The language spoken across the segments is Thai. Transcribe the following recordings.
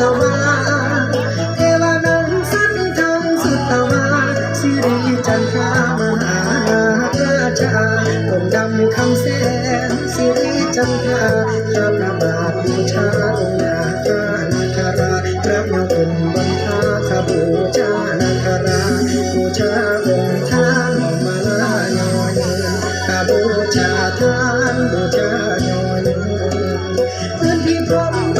ตวาเทวานังสันทังสุตวาสิริจันทรามหาราชาองค์ดำคำแสนสิริจันทาข้าพระบาทบูชาองค์นานาาราพระนคมบันทาขบูชานาคาราบูชาองค์ทานมาลาลอยบูชาทานบูชาลอยพื้นที่พรม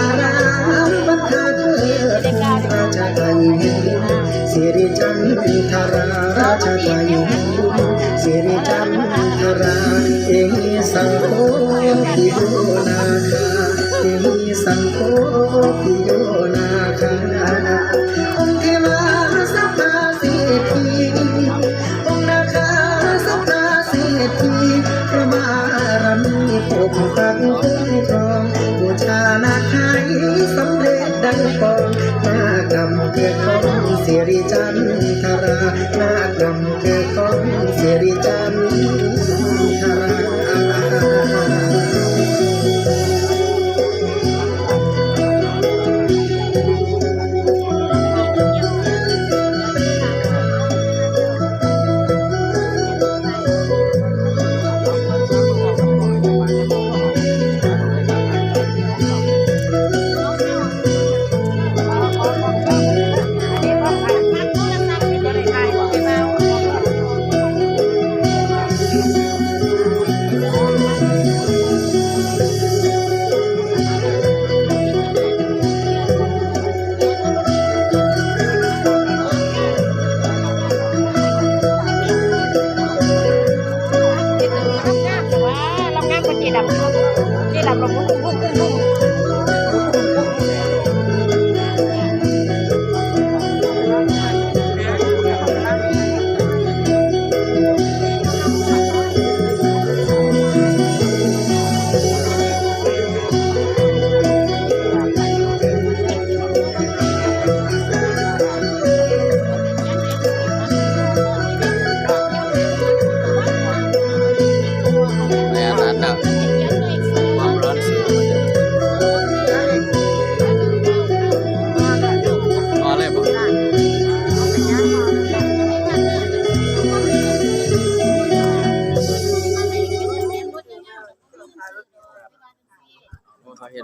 ขอ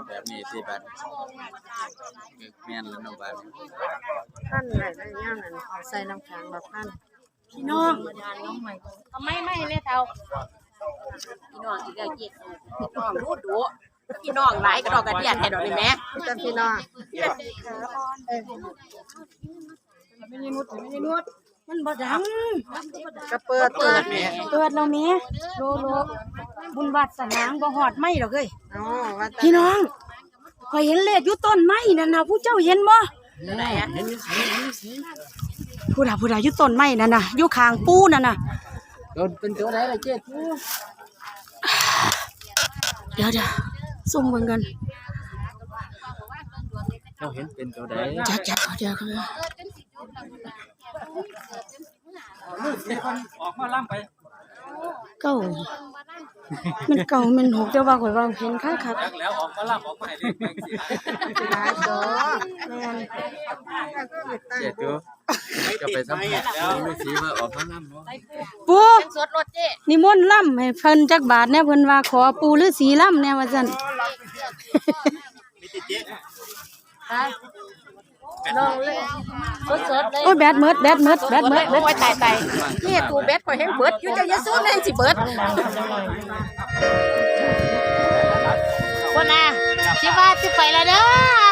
แบบนี้สิบัดแม่นแล้วเนาะบัดนี้ท่านไหนได้ย่างนั่นเอาใส่น้ำแข็งแบบท่านพี่น้องทานน้องใหม่ทำไมไม่เลยเท่าพี่น้องอีกแล้วเจ็ดพี่น้องรู้ดูพี่น้องหลายกระดอกกระเดียดให้ดอกได้ไหมท่านพี่น้องไม่ได้นุดไม่ได้นุดมันบ่ดังกระเปิดเปิดเปิดเราแม่โลโล บุญวัดสนางบ่หอดไม่หรอกเอ้ยอ๋อว่าแต่พี่น้องข่อยเห็นเลขอยู่ต้นไม้นั่นน่ะผู้เจ้าเห็นบ่ไหนอะผู้ใดผู้ใดอยู่ต้นไม้นั่นน่ะอยู่ข้างปูนั่นน่ะโดนเป็นตัวไหนล่ะเจ๊เดี๋ยวเดี๋ยวซุ่มเบิ่งกันเจ้าเห็นเป็นตัวใดจักจักเดี๋ยวกันออกมาล่ำไปเก้า มันเก่ามันหกแต่ว่าข่อยว่าเห็นคักคักจักแล้วออกมาล่ำออกมาให้เล่นแม่งสิหลายตัวแม่นเจ็ดตัวจะไปสัมผัสแล้วฤาษีว่าออกมาล่ำเนาะปูสดรถเจ๊นิมนต์ล่ำให้เพิ่นจักบาทแน่เพิ่นว่าขอปูฤาษีล่ำแน่ว่าซั่น ลองเลยสดๆเลยโอ้ยแบตหมดแบตหมดแบตหมดแบโอ้ตยตายตายนี่ตู้เบ็ดข่อยให้เบิดอยู่เจ้าอย่าสู้แม่งสิเบิดคนน่ะสิว่าสิไปแล้วเด้อ